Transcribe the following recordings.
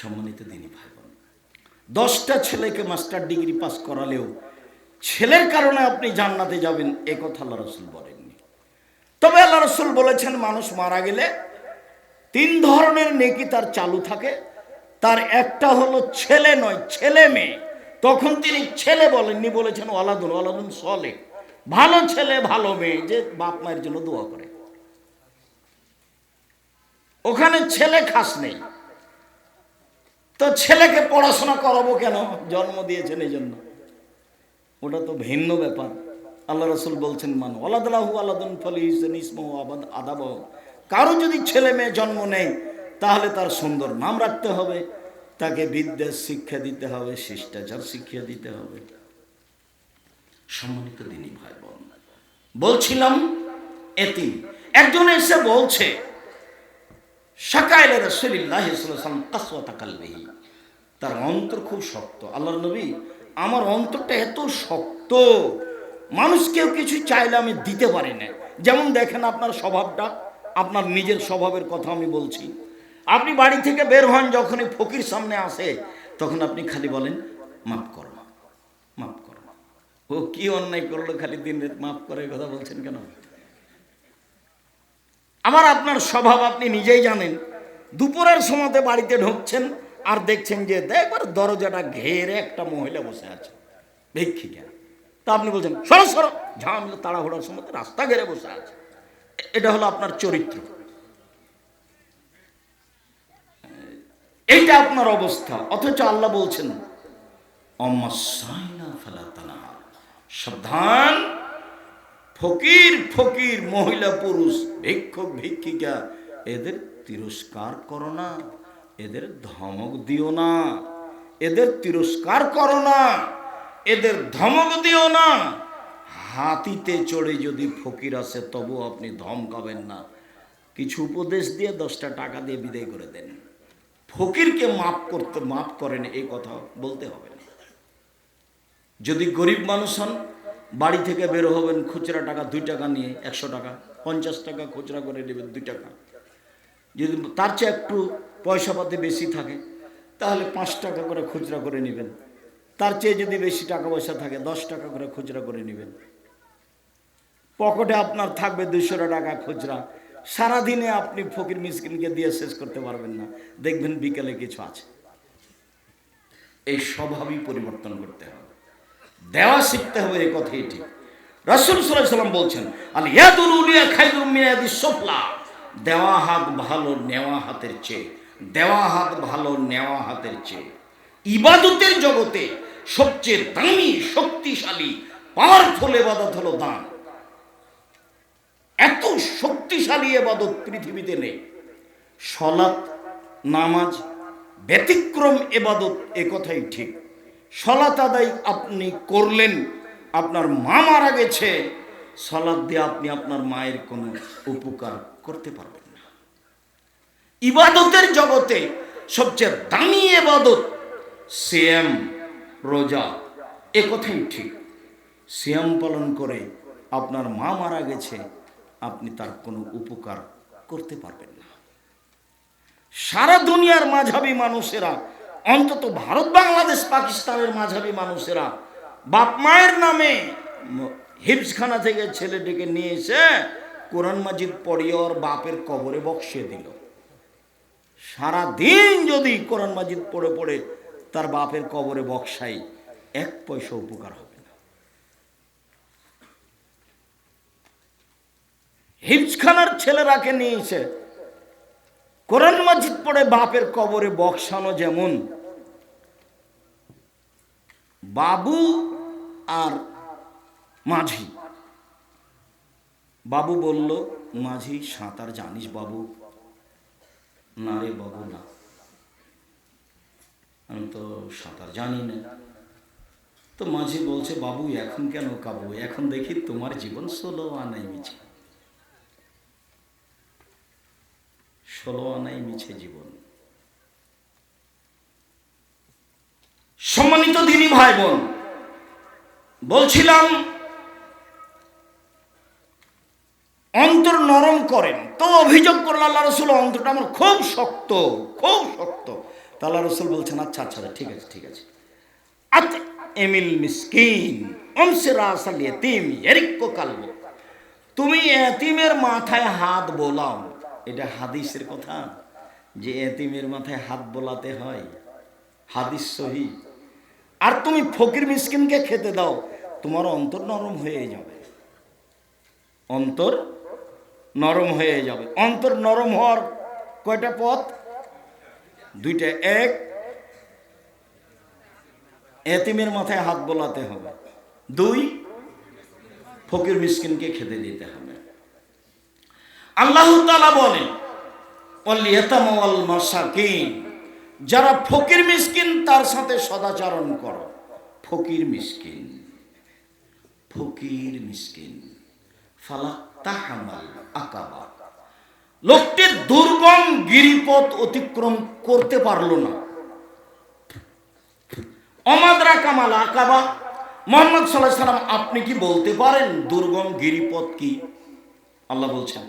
সম্মানিত দিনী ভাই বোন দশটা ছেলেকে মাস্টার ডিগ্রি পাস করালেও ছেলের কারণে আপনি জান্নাতে যাবেন, এ কথা আল্লাহ রসুল বলেননি। তবে আল্লাহ রসুল বলেছেন, মানুষ মারা গেলে তিন ধরনের নেকি তার চালু থাকে। তার একটা হলো ছেলে নয়, ছেলে মেয়ে। তখন তিনি ছেলে বলেননি, বলেছেন ওয়ালাদুন ওয়ালাদুন সলে ভালো ছেলে, ভালো মেয়ে, যে বাপ মায়ের জন্য দোয়া করে। ওখানে ছেলে খাস নেই। তো ছেলেকে পড়াশোনা করাবো কেন? জন্ম দিয়েছেন এই জন্য ওটা তো ভিন্ন ব্যাপার। আল্লাহ রসুল বলছেন, মান ওলাদুল্লাহু আলাদুন ফলি আদাব কারও যদি ছেলে মেয়ে জন্ম নেয়, তাহলে তার সুন্দর নাম রাখতে হবে। তাকে বিদ্যার শিক্ষা দিতে হবে, শিষ্টাচার শিক্ষা দিতে হবে। সম্মানিত দিনী ভাই বোন বলছিলাম এতি একজন এসে বলছে শাকাইলে রসুলিল্লাহ সাল্লাম কাসওয়াতা তার অন্তর খুব শক্ত। আল্লাহর নবী, আমার অন্তরটা এত শক্ত মানুষ কেউ কিছু চাইলে আমি দিতে পারি না। যেমন দেখেন আপনার স্বভাবটা, আপনার নিজের স্বভাবের কথা আমি বলছি। আপনি বাড়ি থেকে বের হন, যখনই ফকির সামনে আসে, তখন আপনি খালি বলেন, মাফ করো মাফ করো। ও কি অন্যায় করল খালি দিন রাত মাফ করে কথা বলছেন কেন? আমার আপনার স্বভাব আপনি নিজেই জানেন। দুপুরের সময়তে বাড়িতে ঢুকছেন আর দেখছেন যে একবার দরজাটা ঘেরে একটা মহিলা বসে আছে। ভিক্ষিকা। তা আপনি বলছেন, সরো সরো। ঝামেলা তাড়াহুড়ার সময় রাস্তা ঘেরে বসে আছে। এটা হলো আপনার চরিত্র। এইটা আপনার অবস্থা। অথচ আল্লাহ বলছেন, অম্মাসাইনা ফালাতানা। সাবধান। ফকির ফকির, মহিলা পুরুষ, ভিক্ষক, ভিক্ষিকা, এদের তিরস্কার করো না, এদের ধমক দিও না, এদের তিরস্কার করো না, এদের ধমক দিও না। হাতিতে চড়ে যদি ফকির আসে, তবু আপনি ধমকাবেন না। কিছু উপদেশ দিয়ে দশটা টাকা দিয়ে বিদায় করে দেন। ফকিরকে মাফ করতে, মাফ করেন এই কথা বলতে হবে না। যদি গরিব মানুষ হন বাড়ি থেকে বের হবেন খুচরা টাকা দুই টাকা নিয়ে একশো টাকা, পঞ্চাশ টাকা খুচরা করে নেবেন দুই টাকা। যদি তার চেয়ে একটু পয়সা পাতে বেশি থাকে, তাহলে পাঁচ টাকা করে খুচরা করে নেবেন। তার চেয়ে যদি বেশি টাকা পয়সা থাকে, দশ টাকা করে খুচরা করে নেবেন। পকেটে আপনার থাকবে দুশো টাকা খুচরা। সারাদিনে আপনি ফকির মিসকিনকে দিয়ে শেষ করতে পারবেন না। দেখবেন বিকেলে কিছু আছে। এই স্বভাবই পরিবর্তন করতে হবে। দেওয়া শিখতে হবে এই কথাই ঠিক রাসুল সাল্লাম বলছেন, আল ইয়াদুল উলিয়া খাইদুল মিয়াদি সোফলা দেওয়া হাত ভালো, নেওয়া হাতের চেয়ে। দেওয়া হাত ভালো, নেওয়া হাতের চেয়ে। ইবাদতের জগতে সবচেয়ে দামি, শক্তিশালী পাওয়ারফুল এবাদত হলো দান। এত শক্তিশালী এবাদত পৃথিবীতে নেই। সলাৎ, নামাজ, ব্যতিক্রম এবাদত এ কথাই ঠিক। সলাৎ আদায় আপনি করলেন, আপনার মা মারা গেছে সলাৎ দিয়ে আপনি আপনার মায়ের কোনো উপকার করতে পারবেন না। ইবাদতের জগতে সবচেয়ে দামি এবাদত সিয়াম, রোজা। এ কথাই ঠিক। সিয়াম পালন করে আপনার মা মারা গেছে, আপনি তার কোনো উপকার করতে পারবেন না। সারা দুনিয়ার মাঝাবি মানুষেরা অন্তত ভারত, বাংলাদেশ, পাকিস্তানের মাঝাবি মানুষেরা বাপ মায়ের নামে হিপসখানা থেকে ছেলে ডেকে নিয়ে এসে কোরআন মাজিদ পড়িয়ে ওর বাপের কবরে বক্সিয়ে দিল। সারা দিন যদি কোরআন মাজিদ পড়ে পড়ে তার বাপের কবরে বক্সাই, এক পয়সা উপকার হবে না। হিপসখানার ছেলেরাকে নিয়েছে কোরআন মাজিদ পড়ে বাপের কবরে বক্সানো যেমন বাবু আর মাঝি। বাবু বলল, মাঝি, সাঁতার জানিস বাবু? না রে বাবু, না। আমি তো সাঁতার জানি না। তো মাঝি বলছে, বাবু, এখন কেন কাবু? এখন দেখি তোমার জীবন ষোলো আনাই মিছে। ষোলো আনাই মিছে জীবন। সম্মানিত দিনী ভাই বোন বলছিলাম অন্তর নরম করেন। তো অভিযোগ করল আল্লাহ রসুল অন্তরটা আমার খুব শক্ত খুব শক্ত। তাল্লা রসুল বলছেন আচ্ছা আচ্ছা আচ্ছা, ঠিক আছে ঠিক আছে। আত এমিল মিসকিন অমসে রাসাল ইয়েতিম এরিক্কো কালব। তুমি এতিমের মাথায় হাত বোলাও। এটা হাদিসের কথা যে এতিমের মাথায় হাত বোলাতে হয়। হাদিস সহি। আর তুমি ফকির মিসকিনকে খেতে দাও, তোমার অন্তর নরম হয়ে যাবে। অন্তর নরম হয়ে যাবে। অন্তর নরম হওয়ার কয়টা পথ? দুইটা। এক, এতিমের মাথায় হাত বোলাতে হবে। দুই, ফকির মিসকিনকে খেতে দিতে হবে। আল্লাহ তালা মাসাকিন। যারা ফকির মিসকিন, তার সাথে সদাচরণ করো। ফকির মিসকিন ফকির মিসকিন। লোকটি দুর্গম গিরিপথ অতিক্রম করতে পারল না। অমাদরা কামাল আকাবা। মোহাম্মদ সাল্লাহ সাল্লাম, আপনি কি বলতে পারেন দুর্গম গিরিপথ কি? আল্লাহ বলছেন,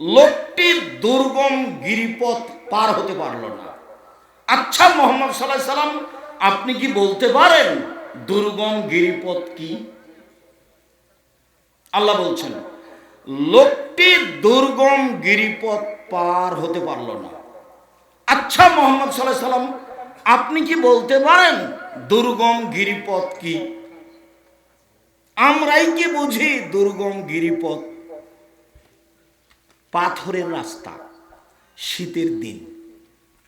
লোকটি দুর্গম গিরিপথ পার হতে পারল না। আচ্ছা মোহাম্মদ সাল্লাহ সাল্লাম, আপনি কি বলতে পারেন দুর্গম গিরিপথ কি? আল্লাহ বলছেন, লোকটি দুর্গম গিরিপথ পার হতে পারল না। আচ্ছা মোহাম্মদ সাল্লাহ সাল্লাম, আপনি কি বলতে পারেন দুর্গম গিরিপথ কি? আমরাই কি বুঝি দুর্গম গিরিপথ? পাথরের রাস্তা, শীতের দিন।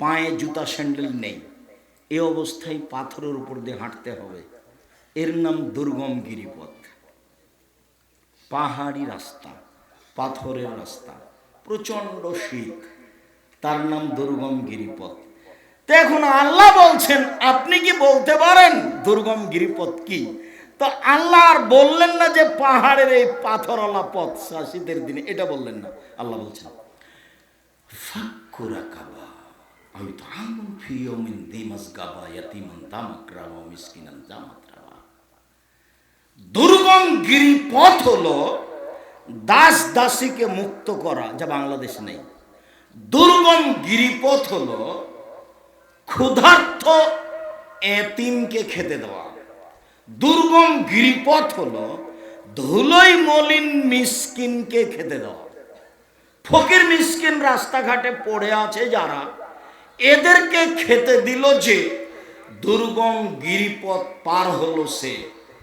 পায়ে জুতা স্যান্ডেল নেই। এ অবস্থায় পাথরের উপর দিয়ে হাঁটতে হবে। এর নাম দুর্গম গিরিপথ। পাহাড়ি রাস্তা, পাথরের রাস্তা, প্রচণ্ড শীত তার নাম দুর্গম গিরিপথ। তো এখন আল্লাহ বলছেন, আপনি কি বলতে পারেন দুর্গম গিরিপথ কি? তো আল্লাহ আর বললেন না যে পাহাড়ের এই পাথরওয়ালা পথ শীতের দিনে। এটা বললেন না, আল্লাহ বলছেন, ফাক্কুরা কাবা। আমি তো আমন ফিয়মিন দিমাস গাবা ইয়াতিমান দামাকরামা মিসকিনান দামাতরামা দুর্গম গিরিপথ হল দাস দাসীকে মুক্ত করা যা বাংলাদেশ নেই দুর্গম গিরিপথ হল ক্ষুধার্থ এতিমকে খেতে দেওয়া দুর্গম গিরিপথ হল ধুলোই মলিন মিসকিনকে খেতে দেওয়া ফকির মিসকিন রাস্তাঘাটে পড়ে আছে যারা এদেরকে খেতে দিল যে দুর্গম গিরিপথ পার হলো সে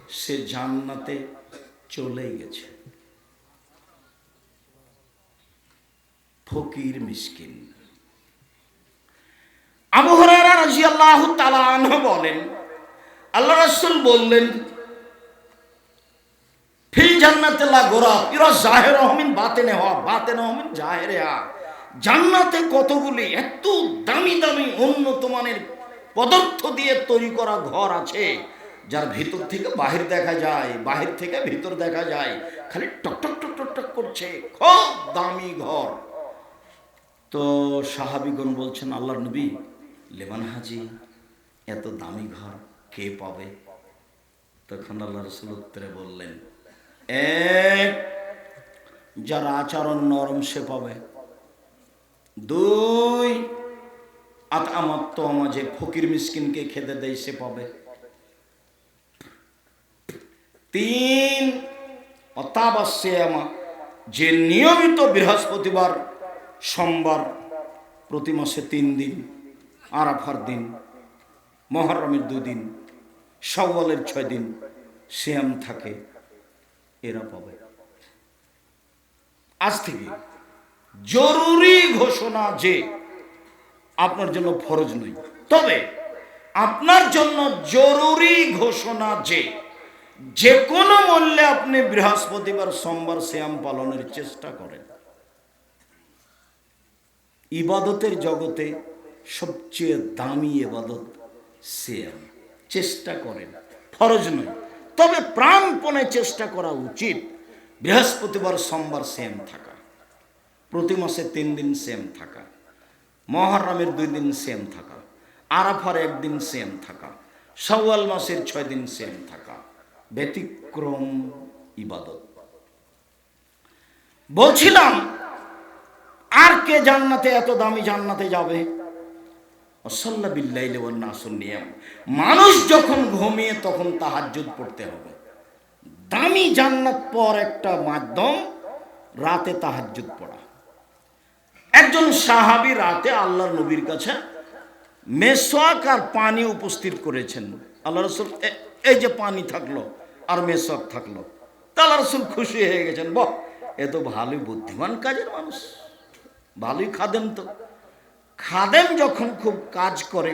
সে জান্নাতে চলে গেছে। ফকির মিসকিন। আবু হরারা আনহু বলেন, আল্লাহ রাসূল বললেন, ফিল জান্নাতে লা গোরা, ইরা জাহের রহমিন বাতেনে হওয়া, বাতেনে হমিন জাহেরে হা জান্নাতে কতগুলি এত দামি দামি উন্নত মানের পদার্থ দিয়ে তৈরি করা ঘর আছে, যার ভিতর থেকে বাহির দেখা যায়, বাহির থেকে ভিতর দেখা যায়, খালি টক টক টক করছে, খুব দামি ঘর। তো সাহাবিগণ বলছেন, আল্লাহর নবী, লেবান হাজি, এত দামি ঘর কে পাবে? তখন আল্লাহ রসুল উত্তরে বললেন এক যার আচরণ নরম সে পাবে। দুই আত আমার তো মাঝে ফকির মিসকিনকে খেতে দেয় সে পাবে। তিন অতাবাস্যে আমা যে নিয়মিত বৃহস্পতিবার, সোমবার প্রতি মাসে তিন দিন, আরাফার দিন, মহরমের দুই দিন সওয়ালের ছয় দিন শ্যাম থাকে, এরা পাবে। আজ থেকে জরুরি ঘোষণা যে আপনার জন্য ফরজ নই তবে আপনার জন্য জরুরি ঘোষণা যে যে কোনো মূল্যে আপনি বৃহস্পতিবার, সোমবার শ্যাম পালনের চেষ্টা করেন। ইবাদতের জগতে সবচেয়ে দামি এবাদত শ্যাম চেষ্টা করেন, ফরজ নয়। তবে প্রাণপণে চেষ্টা করা উচিত বৃহস্পতিবার, সোমবার শ্যাম থাকা। প্রতি মাসে তিন দিন সেম থাকা। মহরমের দুই দিন সেম থাকা। আরাফার একদিন সেম থাকা। সওয়াল মাসের ছয় দিন সেম থাকা। ব্যতিক্রম ইবাদত। বলছিলাম, আর কে জান্নাতে এত দামি জান্নাতে যাবে? মানুষ যখন ঘুমিয়ে তখন তাহাজ্জুদ পড়তে হবে। দামি জান্নাত পর একটা মাধ্যম, রাতে তাহাজ্জুদ পড়া। একজন সাহাবি রাতে আল্লাহর নবীর কাছে মেসোয়াক আর পানি উপস্থিত করেছেন। আল্লাহ রসুল এই যে পানি থাকল আর মেসোয়াক থাকল। তা আল্লাহ রসুল খুশি হয়ে গেছেন, বহ, এ তো ভালোই বুদ্ধিমান কাজের মানুষ। ভালোই খাদেন তো। খাদেন যখন খুব কাজ করে